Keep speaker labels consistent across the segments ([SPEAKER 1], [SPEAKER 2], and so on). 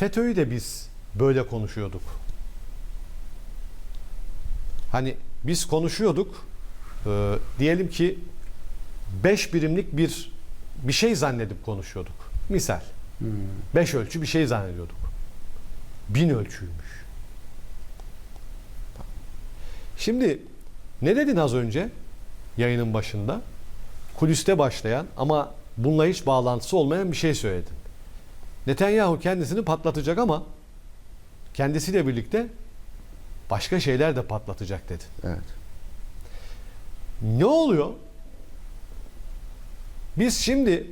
[SPEAKER 1] FETÖ'yü de biz böyle konuşuyorduk. Hani biz konuşuyorduk. e, diyelim ki 5 birimlik bir bir şey zannedip konuşuyorduk. Misal. 5 ölçü bir şey zannediyorduk. Bin ölçüymüş. Şimdi ne dedin az önce yayının başında? Kuliste başlayan ama bununla hiç bağlantısı olmayan bir şey söyledin. Netanyahu kendisini patlatacak ama kendisiyle birlikte başka şeyler de patlatacak dedin.
[SPEAKER 2] Evet.
[SPEAKER 1] Ne oluyor? Biz şimdi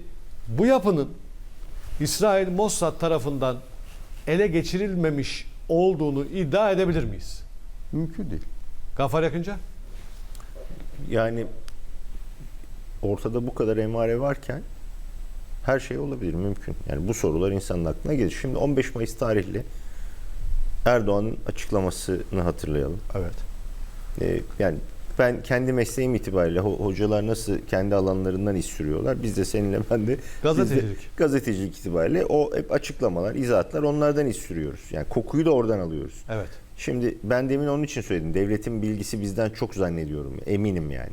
[SPEAKER 1] bu yapının İsrail Mossad tarafından ele geçirilmemiş olduğunu iddia edebilir miyiz?
[SPEAKER 2] Mümkün değil.
[SPEAKER 1] Gafar Yakınca?
[SPEAKER 2] Yani ortada bu kadar emare varken her şey olabilir, mümkün. Yani bu sorular insanın aklına gelir. Şimdi 15 Mayıs tarihli Erdoğan'ın açıklamasını hatırlayalım.
[SPEAKER 1] Evet.
[SPEAKER 2] Ee, yani ben kendi mesleğim itibariyle ho- hocalar nasıl kendi alanlarından iş sürüyorlar. Biz de seninle ben de
[SPEAKER 1] Gazetecilik.
[SPEAKER 2] de gazetecilik itibariyle o hep açıklamalar, izahatlar onlardan iş sürüyoruz. Yani kokuyu da oradan alıyoruz.
[SPEAKER 1] Evet.
[SPEAKER 2] Şimdi ben demin onun için söyledim. Devletin bilgisi bizden çok zannediyorum. Eminim yani.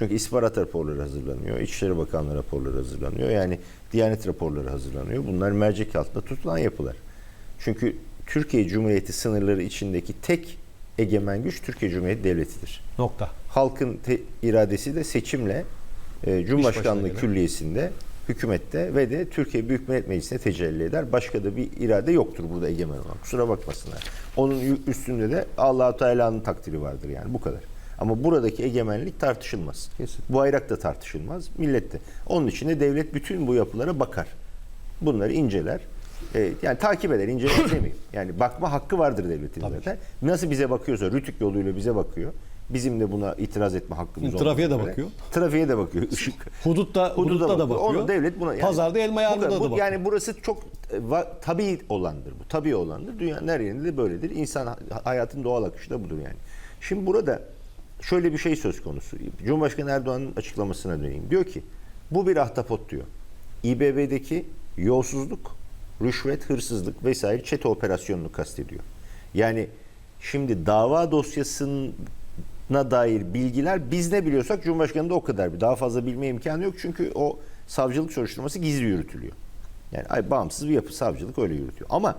[SPEAKER 2] Çünkü istihbarat raporları hazırlanıyor. İçişleri Bakanlığı raporları hazırlanıyor. Yani Diyanet raporları hazırlanıyor. Bunlar mercek altında tutulan yapılar. Çünkü Türkiye Cumhuriyeti sınırları içindeki tek egemen güç Türkiye Cumhuriyeti Devleti'dir.
[SPEAKER 1] Nokta.
[SPEAKER 2] Halkın te- iradesi de seçimle e, Cumhurbaşkanlığı. Külliyesi'nde, hükümette ve de Türkiye Büyük Millet Meclisi'ne tecelli eder. Başka da bir irade yoktur burada egemen olan. Kusura bakmasınlar. Onun üstünde de Allahu Teala'nın takdiri vardır yani bu kadar. Ama buradaki egemenlik tartışılmaz.
[SPEAKER 1] Kesin.
[SPEAKER 2] Bu bayrak da tartışılmaz, millet de. Onun için de devlet bütün bu yapılara bakar. Bunları inceler. E, yani takip eder, inceler demeyeyim. Yani bakma hakkı vardır devletin
[SPEAKER 1] Tabii
[SPEAKER 2] zaten. Nasıl bize bakıyorsa, rütük yoluyla bize bakıyor. Bizim de buna itiraz etme hakkımız
[SPEAKER 1] Trafiğe de
[SPEAKER 2] üzere.
[SPEAKER 1] bakıyor.
[SPEAKER 2] Trafiğe de bakıyor. Işık.
[SPEAKER 1] Hudutta, hudutta da bakıyor.
[SPEAKER 2] Onu devlet buna yani,
[SPEAKER 1] Pazarda elma yağında da
[SPEAKER 2] Bu-
[SPEAKER 1] bakıyor.
[SPEAKER 2] Yani burası çok e, tabii olandır bu. Tabii olandır. Dünyanın her yerinde de böyledir. İnsan ha- hayatın doğal akışı da budur yani. Şimdi burada şöyle bir şey söz konusu. Cumhurbaşkanı Erdoğan'ın açıklamasına döneyim. Diyor ki bu bir ahtapot diyor. İBB'deki yolsuzluk, rüşvet, hırsızlık vesaire çete operasyonunu kastediyor. Yani şimdi dava dosyasına dair bilgiler biz ne biliyorsak Cumhurbaşkanı da o kadar. Daha fazla bilme imkanı yok çünkü o savcılık soruşturması gizli yürütülüyor. Yani ay, bağımsız bir yapı savcılık öyle yürütüyor. Ama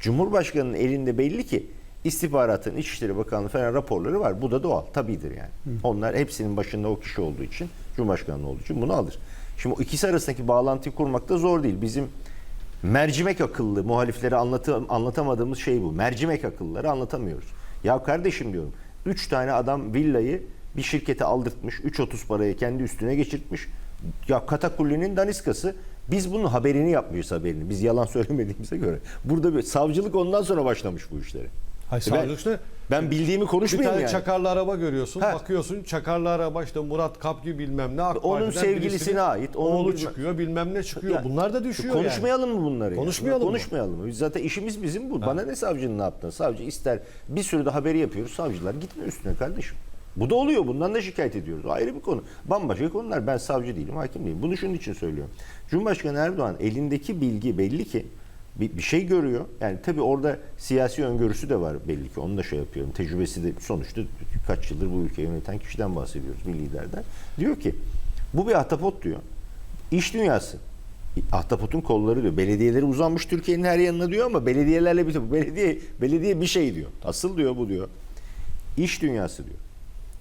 [SPEAKER 2] Cumhurbaşkanı'nın elinde belli ki istihbaratın İçişleri Bakanlığı falan raporları var. Bu da doğal. Tabidir yani. Onlar hepsinin başında o kişi olduğu için, Cumhurbaşkanı olduğu için bunu alır. Şimdi o ikisi arasındaki bağlantıyı kurmak da zor değil. Bizim mercimek akıllı muhaliflere anlatı, anlatamadığımız şey bu. Mercimek akıllıları anlatamıyoruz. Ya kardeşim diyorum. Üç tane adam villayı bir şirkete aldırtmış. 3.30 paraya kendi üstüne geçirtmiş. Ya Katakulli'nin daniskası. Biz bunun haberini yapmıyoruz haberini. Biz yalan söylemediğimize göre. Burada bir savcılık ondan sonra başlamış bu işlere.
[SPEAKER 1] Hayır,
[SPEAKER 2] Ben-
[SPEAKER 1] işte
[SPEAKER 2] Ben bildiğimi
[SPEAKER 1] bir
[SPEAKER 2] konuşmayayım
[SPEAKER 1] tane
[SPEAKER 2] yani.
[SPEAKER 1] çakarlı araba görüyorsun.
[SPEAKER 2] Ha.
[SPEAKER 1] Bakıyorsun çakarlı araba işte Murat Kapgı bilmem ne. AK
[SPEAKER 2] Onun sevgilisine ait, onun
[SPEAKER 1] oğlu
[SPEAKER 2] bilmem-
[SPEAKER 1] çıkıyor bilmem ne çıkıyor.
[SPEAKER 2] Ya,
[SPEAKER 1] Bunlar da düşüyor yani.
[SPEAKER 2] Konuşmayalım mı bunları? ya?
[SPEAKER 1] Konuşmayalım mı?
[SPEAKER 2] Konuşmayalım mı? Biz zaten işimiz bizim bu. Bana ne savcının ne yaptığını? Savcı ister bir sürü de haberi yapıyoruz. Savcılar gitmiyor üstüne kardeşim. Bu da oluyor. Bundan da şikayet ediyoruz. O ayrı bir konu. Bambaşka konular. Ben savcı değilim, hakim değilim. Bunu şunun için söylüyorum. Cumhurbaşkanı Erdoğan elindeki bilgi belli ki bir, bir şey görüyor. Yani tabii orada siyasi öngörüsü de var belli ki. Onu da şey yapıyorum. Tecrübesi de sonuçta kaç yıldır bu ülkeyi yöneten kişiden bahsediyoruz. Bir liderden. Diyor ki bu bir ahtapot diyor. İş dünyası. Ahtapotun kolları diyor. Belediyeleri uzanmış Türkiye'nin her yanına diyor ama belediyelerle bir belediye belediye bir şey diyor. Asıl diyor bu diyor. İş dünyası diyor.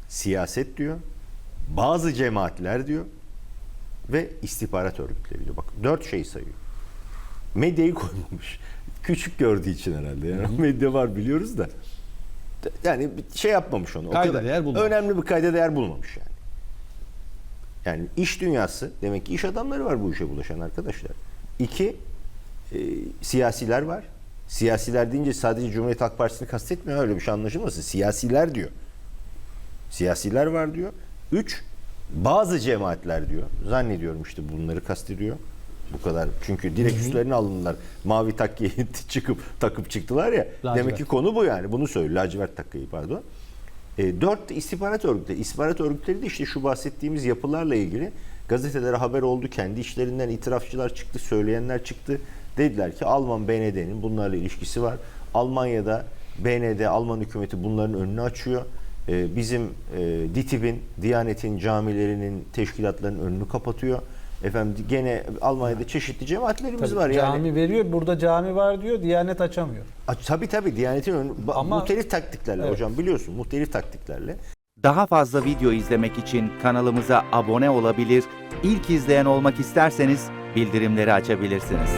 [SPEAKER 2] Siyaset diyor. Bazı cemaatler diyor ve istihbarat örgütleri diyor. Bak dört şey sayıyor. Medyayı koymamış. Küçük gördüğü için herhalde. Yani medya var biliyoruz da. Yani şey yapmamış onu. O
[SPEAKER 1] Kayda
[SPEAKER 2] kadar-
[SPEAKER 1] değer bulmamış.
[SPEAKER 2] Önemli bir kayda değer bulmamış yani. Yani iş dünyası demek ki iş adamları var bu işe bulaşan arkadaşlar. İki e, siyasiler var. Siyasiler deyince sadece Cumhuriyet Halk Partisi'ni kastetmiyor öyle bir şey anlaşılmasın. Siyasiler diyor. Siyasiler var diyor. Üç bazı cemaatler diyor. Zannediyorum işte bunları kastediyor. Bu kadar. Çünkü direkt üstlerine alındılar. Mavi takkiyi çıkıp takıp çıktılar ya.
[SPEAKER 1] Lacivert.
[SPEAKER 2] Demek ki konu bu yani. Bunu söylüyor. Lacivert takkayı pardon. E, dört de istihbarat örgütleri. İstihbarat örgütleri de işte şu bahsettiğimiz yapılarla ilgili gazetelere haber oldu. Kendi işlerinden itirafçılar çıktı, söyleyenler çıktı. Dediler ki Alman BND'nin bunlarla ilişkisi var. Almanya'da BND, Alman hükümeti bunların önünü açıyor. Ee, bizim e, DİTİB'in, Diyanet'in, camilerinin, teşkilatlarının önünü kapatıyor. Efendim gene Almanya'da çeşitli cemaatlerimiz
[SPEAKER 3] Tabii
[SPEAKER 2] var yani.
[SPEAKER 3] Cami veriyor. Burada cami var diyor. Diyanet açamıyor.
[SPEAKER 2] A- Tabii tabii Diyanet'in önü,
[SPEAKER 3] Ama-
[SPEAKER 2] muhtelif taktiklerle
[SPEAKER 3] Evet.
[SPEAKER 2] hocam biliyorsun muhtelif taktiklerle.
[SPEAKER 4] Daha fazla video izlemek için kanalımıza abone olabilir, ilk izleyen olmak isterseniz bildirimleri açabilirsiniz.